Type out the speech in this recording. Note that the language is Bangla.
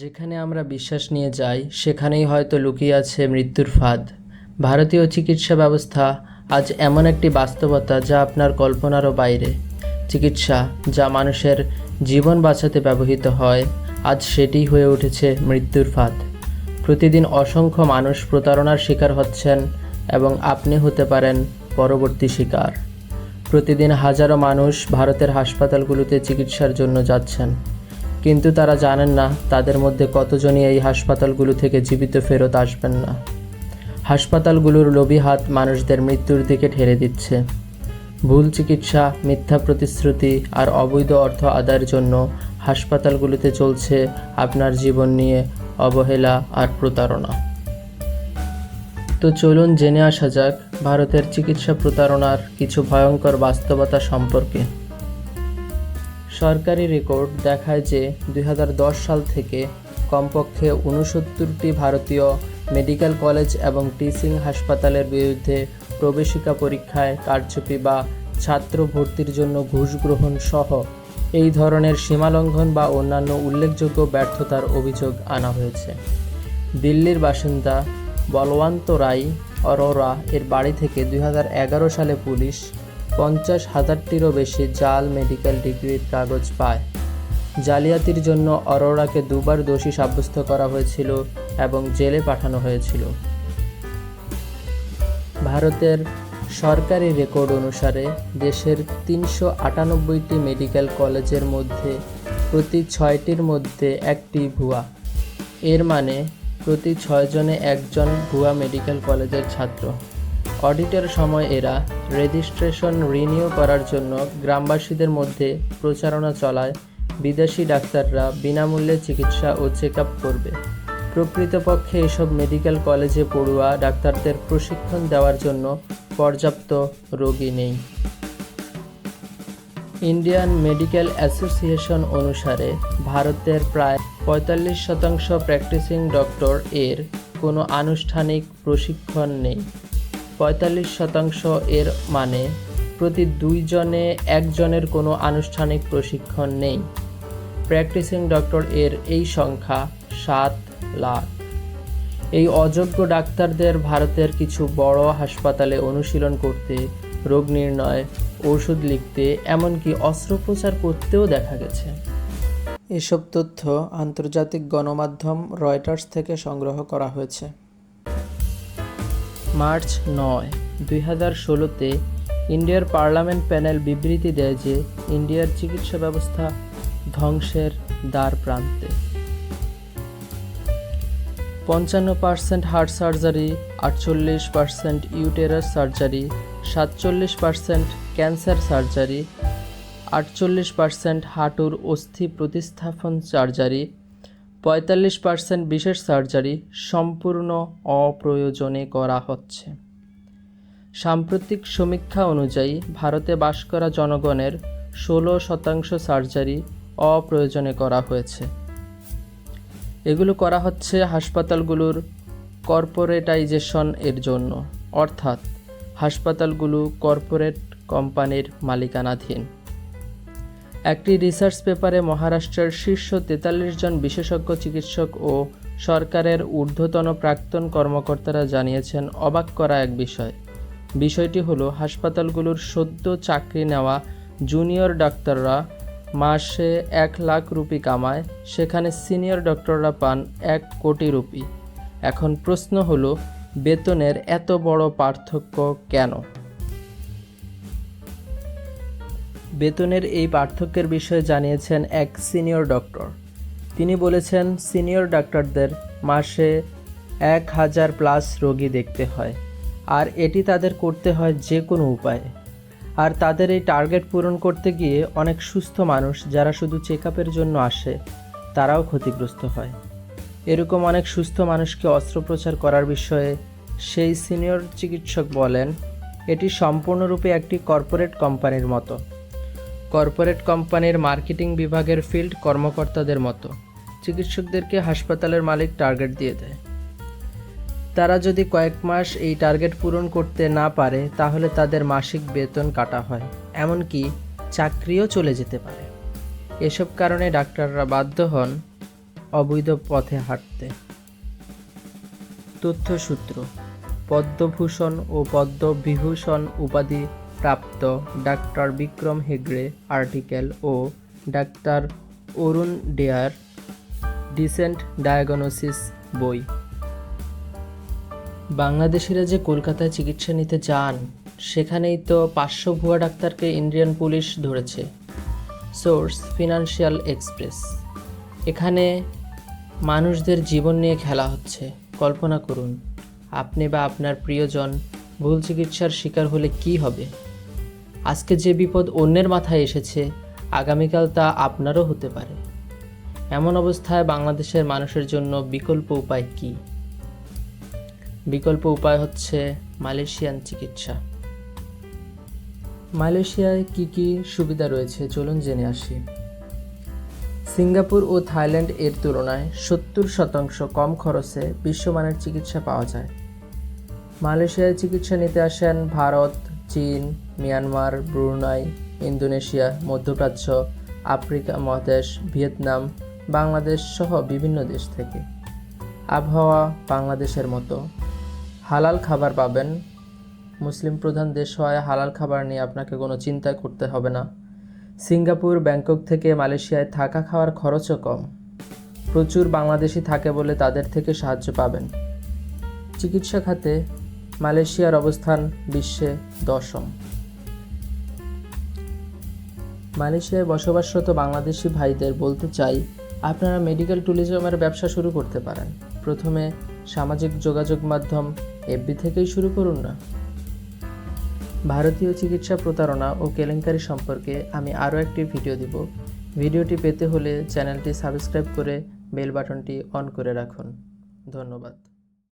যেখানে আমরা বিশ্বাস নিয়ে যাই, সেখানেই হয়তো লুকিয়ে আছে মৃত্যুর ফাঁদ। ভারতীয় চিকিৎসা ব্যবস্থা আজ এমন একটি বাস্তবতা যা আপনার কল্পনারও বাইরে। চিকিৎসা যা মানুষের জীবন বাঁচাতে ব্যবহৃত হয়, আজ সেটিই হয়ে উঠেছে মৃত্যুর ফাঁদ। প্রতিদিন অসংখ্য মানুষ প্রতারণার শিকার হচ্ছেন এবং আপনি হতে পারেন পরবর্তী শিকার। প্রতিদিন হাজারো মানুষ ভারতের হাসপাতালগুলোতে চিকিৎসার জন্য যাচ্ছেন। কিন্তু তারা জানেন না, তাদের মধ্যে কতজনই এই হাসপাতালগুলো থেকে জীবিত ফেরত আসবেন না। হাসপাতালগুলোর লোভী হাত মানুষদের মৃত্যুর দিকে ঠেলে দিচ্ছে। ভুল চিকিৎসা, মিথ্যা প্রতিশ্রুতি আর অবৈধ অর্থ আদায়ের জন্য হাসপাতালগুলোতে চলছে আপনার জীবন নিয়ে অবহেলা আর প্রতারণা। তো চলুন জেনে আসা যাক, ভারতের চিকিৎসা প্রতারণার কিছু ভয়ঙ্কর বাস্তবতা সম্পর্কে। সরকারি রেকর্ড দেখায় যে দু হাজার দশ সাল থেকে কমপক্ষে উনসত্তরটি ভারতীয় মেডিকেল কলেজ এবং টিচিং হাসপাতালের বিরুদ্ধে প্রবেশিকা পরীক্ষায় কারচুপি বা ছাত্র ভর্তির জন্য ঘুষ গ্রহণ সহ এই ধরনের সীমালঙ্ঘন বা অন্যান্য উল্লেখযোগ্য ব্যর্থতার অভিযোগ আনা হয়েছে। দিল্লির বাসিন্দা বলওয়ান্ত রায় অরোরা এর বাড়ি থেকে দুই হাজার এগারো সালে পুলিশ পঞ্চাশ হাজারটিরও বেশি জাল মেডিকেল ডিগ্রির কাগজ পায়। জালিয়াতির জন্য অরোরাকে দুবার দোষী সাব্যস্ত করা হয়েছিল এবং জেলে পাঠানো হয়েছিল। ভারতের সরকারি রেকর্ড অনুসারে দেশের তিনশো আটানব্বইটি মেডিকেল কলেজের মধ্যে প্রতি ছয়টির মধ্যে একটি ভুয়া। এর মানে প্রতি ছয়জনে একজন ভুয়া মেডিকেল কলেজের ছাত্র। অডিটের সময় এরা রেজিস্ট্রেশন রিনিউ করার জন্য গ্রামবাসীদের মধ্যে প্রচারণা চলায়। বিদেশি ডাক্তাররা বিনামূল্যে চিকিৎসা ও চেক করবে। প্রকৃতপক্ষে এসব মেডিকেল কলেজে পড়ুয়া ডাক্তারদের প্রশিক্ষণ দেওয়ার জন্য পর্যাপ্ত রোগী নেই। ইন্ডিয়ান মেডিকেল অ্যাসোসিয়েশন অনুসারে ভারতের প্রায় পঁয়তাল্লিশ শতাংশ প্র্যাকটিসিং ডক্টর এর কোনো আনুষ্ঠানিক প্রশিক্ষণ নেই। পঁয়তাল্লিশ শতাংশ এর মানে প্রতি দুইজনে একজনের কোনো আনুষ্ঠানিক প্রশিক্ষণ নেই। প্র্যাকটিসিং ডক্টর এর এই সংখ্যা সাত লাখ। এই অযোগ্য ডাক্তারদের ভারতের কিছু বড় হাসপাতালে অনুশীলন করতে, রোগ নির্ণয়, ওষুধ লিখতে, এমনকি অস্ত্রোপচার করতেও দেখা গেছে। এসব তথ্য আন্তর্জাতিক গণমাধ্যম রয়টার্স থেকে সংগ্রহ করা হয়েছে। মার্চ নয়, দুই হাজার ষোলোতে ইন্ডিয়ার পার্লামেন্ট প্যানেল বিবৃতি দেয় যে ইন্ডিয়ার চিকিৎসা ব্যবস্থা ধ্বংসের দ্বার প্রান্তে। পঞ্চান্ন পার্সেন্ট হার্ট সার্জারি, আটচল্লিশ পার্সেন্ট ইউটেরাস সার্জারি, সাতচল্লিশ পার্সেন্ট ক্যান্সার সার্জারি, আটচল্লিশ পার্সেন্ট হাঁটুর অস্থি প্রতিস্থাপন সার্জারি পঁয়তাল্লিশ পার্সেন্ট বিশেষ সার্জারি সম্পূর্ণ অপ্রয়োজনে করা হচ্ছে। সাম্প্রতিক সমীক্ষা অনুযায়ী ভারতে বাস করা জনগণের ষোলো শতাংশ সার্জারি অপ্রয়োজনে করা হয়েছে। এগুলো করা হচ্ছে হাসপাতালগুলোর কর্পোরেটাইজেশন এর জন্য, অর্থাৎ হাসপাতালগুলো কর্পোরেট কোম্পানির মালিকানাধীন। একটি রিসার্চ পেপারে মহারাষ্ট্রের শীর্ষ তেতাল্লিশ জন বিশেষজ্ঞ চিকিৎসক ও সরকারের ঊর্ধ্বতন প্রাক্তন কর্মকর্তারা জানিয়েছেন অবাক করা এক বিষয়। বিষয়টি হলো, হাসপাতালগুলোর সদ্য চাকরি নেওয়া জুনিয়র ডাক্তাররা মাসে এক লাখ রুপি কামায়, সেখানে সিনিয়র ডক্টররা পান এক কোটি রুপি। এখন প্রশ্ন হলো, বেতনের এত বড় পার্থক্য কেন? বেতনের এই পার্থক্যের বিষয়ে জানিয়েছেন এক সিনিয়র ডক্টর। তিনি বলেছেন, সিনিয়র ডাক্তারদের মাসে এক হাজার প্লাস রোগী দেখতে হয়, আর এটি তাদের করতে হয় যে কোনো উপায়ে। আর তাদের এই টার্গেট পূরণ করতে গিয়ে অনেক সুস্থ মানুষ যারা শুধু চেক জন্য আসে, তারাও ক্ষতিগ্রস্ত হয়। এরকম অনেক সুস্থ মানুষকে অস্ত্রোপচার করার বিষয়ে সেই সিনিয়র চিকিৎসক বলেন, এটি সম্পূর্ণরূপে একটি কর্পোরেট কোম্পানির মতো। কর্পোরেট কোম্পানির মার্কেটিং বিভাগের ফিল্ড কর্মকর্তাদের মতো। চিকিৎসকদেরকে হাসপাতালের মালিক টার্গেট দিয়ে দেয়। তারা যদি কয়েক মাস এই টার্গেট পূরণ করতে না পারে, তাহলে তাদের মাসিক বেতন কাটা হয়। এমনকি চাকরিও চলে যেতে পারে। এসব কারণে ডাক্তাররা বাধ্য হন অবৈধ পথে হাঁটতে। তথ্যসূত্র, পদ্মভূষণ ও পদ্মবিভূষণ উপাধি প্রাপ্ত ডাক্তার বিক্রম হেগড়ে আর্টিকেল ও ডাক্তার অরুণ ডেয়ার ডিসেন্ট ডায়াগনোসিস বই। বাংলাদেশিরা যে কলকাতায় চিকিৎসা নিতে যান সেখানেই তো পাঁচশো ভুয়া ডাক্তারকে ইন্ডিয়ান পুলিশ ধরেছে। Source Financial Express. এখানে মানুষদের জীবন নিয়ে খেলা হচ্ছে। কল্পনা করুন, আপনি বা আপনার প্রিয়জন ভুল চিকিৎসার শিকার হলে কি হবে? আজকে যে বিপদ অন্যের মাথায় এসেছে, আগামীকাল তা আপনারও হতে পারে। এমন অবস্থায় বাংলাদেশের মানুষের জন্য বিকল্প উপায় কী? বিকল্প উপায় হচ্ছে মালয়েশিয়ান চিকিৎসা। মালয়েশিয়ায় কি কি সুবিধা রয়েছে? চলুন জেনে আসি। সিঙ্গাপুর ও থাইল্যান্ড এর তুলনায় সত্তর শতাংশ কম খরচে বিশ্বমানের চিকিৎসা পাওয়া যায়। মালয়েশিয়ায় চিকিৎসা নিতে আসেন ভারত চীন, মিয়ানমার, ব্রুনাই, ইন্দোনেশিয়া, মধ্যপ্রাচ্য, আফ্রিকা মহাদেশ, ভিয়েতনাম, বাংলাদেশ সহ বিভিন্ন দেশ থেকে। আবহাওয়া বাংলাদেশের মতো। হালাল খাবার পাবেন। মুসলিম প্রধান দেশ হওয়ায় হালাল খাবার নিয়ে আপনাকে কোনো চিন্তা করতে হবে না। সিঙ্গাপুর, ব্যাংকক থেকে মালয়েশিয়ায় থাকা খাওয়ার খরচও কম। প্রচুর বাংলাদেশি থাকে বলে তাদের থেকে সাহায্য পাবেন। চিকিৎসা খাতে মালয়েশিয়ার অবস্থান বিশ্বে দশম। মালয়েশিয়ায় বসবাসরত বাংলাদেশি ভাইদের বলতে চাই, আপনারা মেডিকেল ট্যুরিজমের ব্যবসা শুরু করতে পারেন। প্রথমে সামাজিক যোগাযোগ মাধ্যম এফবি থেকেই শুরু করুন না। ভারতীয় চিকিৎসা প্রতারণা ও কেলেঙ্কারি সম্পর্কে আমি আরও একটি ভিডিও দিব। ভিডিওটি পেতে হলে চ্যানেলটি সাবস্ক্রাইব করে বেল বাটনটি অন করে রাখুন। ধন্যবাদ।